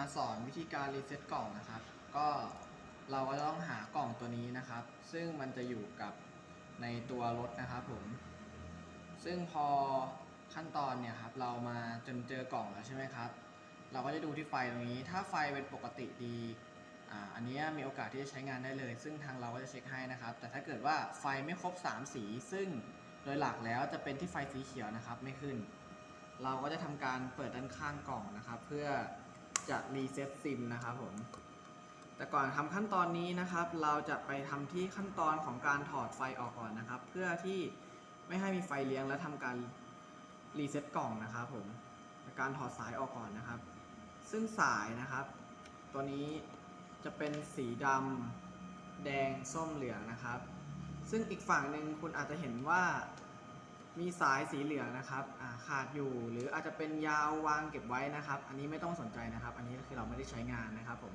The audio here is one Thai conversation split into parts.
มาสอนวิธีการรีเซ็ตกล่องนะครับ ก็เราก็จะต้องหากล่องตัวนี้นะครับ ซึ่งมันจะอยู่กับในตัวรถนะครับผม ซึ่งพอขั้นตอนเนี่ยครับเรามาจนเจอกล่องแล้วใช่ไหมครับ เราก็จะดูที่ไฟตรงนี้ ถ้าไฟเป็นปกติดีอ่าอันนี้มีโอกาสที่จะใช้งานได้เลย ซึ่งทางเราก็จะเช็คให้นะครับ แต่ถ้าเกิดว่าไฟไม่ครบ 3 สี ซึ่งโดยหลักแล้วจะเป็นที่ไฟสีเขียวนะครับไม่ขึ้น เราก็จะทำการเปิดด้านข้างกล่องนะครับ เพื่อ จะรีเซ็ตซิมนะครับผม แต่ก่อนทำขั้นตอนนี้นะครับ เราจะไปทำที่ขั้นตอนของการถอดไฟออกก่อนนะครับ เพื่อที่ไม่ให้มีไฟเลี้ยงและทำการรีเซ็ตกล่องนะครับผมการถอดสายออกก่อนนะครับ ซึ่งสายนะครับ ตัวนี้จะเป็นสีดำแดงส้มเหลืองนะครับ ซึ่งอีกฝั่งหนึ่งคุณอาจจะเห็นว่า มีสายสีเหลืองนะครับาขาดอยู่หรืออาจจะเป็นยาววางเก็บไว้นะครับ อันนี้ไม่ต้องสนใจนะครับ อันนี้คือเราไม่ได้ใช้งานนะครับผม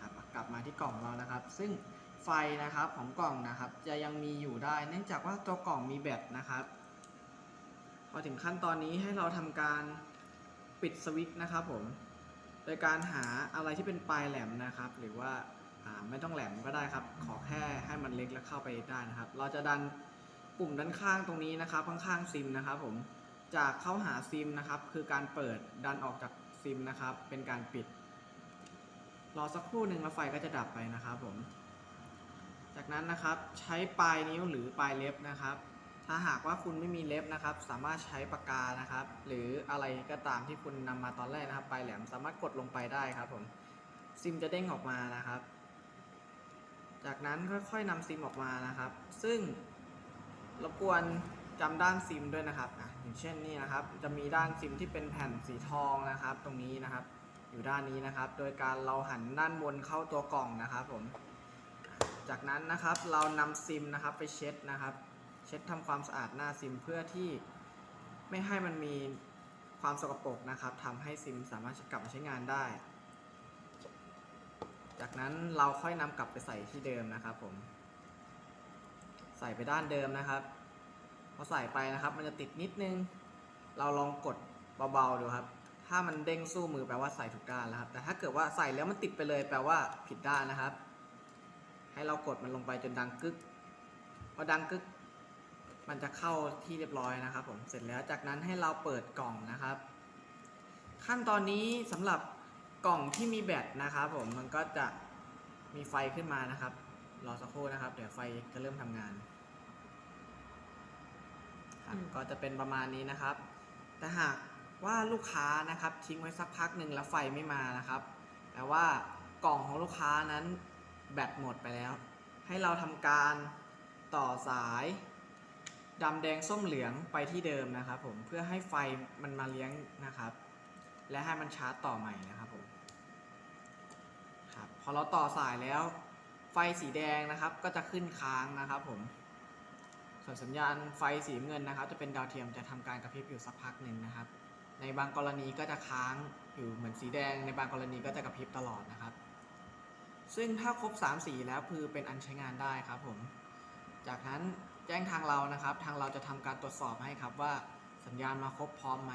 ครับกลับมาที่กล่องเรานะครับ ซึ่งไฟนะครับของกล่องนะครับ จะยังมีอยู่ได้ เนื่องจากว่าตัวกล่องมีแบตนะครับ พอถึงขั้นตอนนี้ให้เราทำการปิดสวิตช์นะครับผมโดยการหาอะไรที่เป็นปลายแหลมนะครับ หรือว่าอ่าไม่ต้องแหลมก็ได้ครับ ขอแค่ให้มันเล็กแล้วเข้าไปได้นะครับ เราจะดัน ปุ่มด้านข้างตรงนี้นะครับข้างๆซิมนะครับ ผมจากเข้าหาซิมนะครับ คือการเปิดดันออกจากซิมนะครับ เป็นการปิด รอสักครู่หนึ่งแล้วไฟก็จะดับไปนะครับ ผม จากนั้นนะครับใช้ปลายนิ้วหรือปลายเล็บนะครับ ถ้าหากว่าคุณไม่มีเล็บนะครับ สามารถใช้ปากกานะครับ หรืออะไรก็ตามที่คุณนำมาตอนแรกนะครับ ปลายแหลมสามารถกดลงไปได้ครับ ผมซิมจะเด้งออกมานะครับ จากนั้นค่อยๆนำซิมออกมานะครับ ซึ่ง รบกวนจำด้านซิมด้วยนะครับอะอย่างเช่นนี่นะครับ จะมีด้านซิมที่เป็นแผ่นสีทองนะครับ ตรงนี้นะครับ อยู่ด้านนี้นะครับ โดยการเราหันด้านบนเข้าตัวกล่องนะครับผม จากนั้นนะครับเรานำซิมนะครับไปเช็ดนะครับ เช็ดทำความสะอาดหน้าซิมเพื่อที่ไม่ให้มันมีความสกปรกนะครับทำให้ซิมสามารถกลับมาใช้งานได้ จากนั้นเราค่อยนำกลับไปใส่ที่เดิมนะครับผม ใส่ไปด้านเดิมนะครับ พอใส่ไปนะครับ มันจะติดนิดนึง เราลองกดเบาๆดูครับ ถ้ามันเด้งสู้มือแปลว่าใส่ถูกด้านแล้วครับ แต่ถ้าเกิดว่าใส่แล้วมันติดไปเลยแปลว่าผิดด้านนะครับ ให้เรากดมันลงไปจนดังกึกพอดังกึก มันจะเข้าที่เรียบร้อยนะครับ ผม เสร็จแล้วจากนั้นให้เราเปิดกล่องนะครับ ขั้นตอนนี้สำหรับกล่องที่มีแบตนะครับ ผม มันก็จะมีไฟขึ้นมานะครับ รอสักครู่นะครับ เดี๋ยวไฟจะเริ่มทำงานครับอืมก็จะเป็นประมาณนี้นะครับ แต่หากว่าลูกค้านะครับทิ้งไว้สักพักหนึ่งแล้วไฟไม่มานะครับแปลว่ากล่องของลูกค้านั้นแบตหมดไปแล้ว ให้เราทำการต่อสายดำแดงส้มเหลืองไปที่เดิมนะครับผมเพื่อให้ไฟมันมาเลี้ยงนะครับ และให้มันชาร์จต่อใหม่นะครับผมครับพอเราต่อสายแล้วไฟสีแดงนะครับก็จะขึ้นค้างนะครับผม ส่วนสัญญาณไฟสีเงินนะครับ จะเป็นดาวเทียมจะทำการกระพริบอยู่สักพักหนึ่งนะครับ ในบางกรณีก็จะค้างอยู่เหมือนสีแดง ในบางกรณีก็จะกระพริบตลอดนะครับ ซึ่งถ้าครบ 3 สีแล้วคือเป็นอันใช้งานได้ครับผม จากนั้นแจ้งทางเรานะครับ ทางเราจะทำการตรวจสอบให้ครับว่าสัญญาณมาครบพร้อมไหม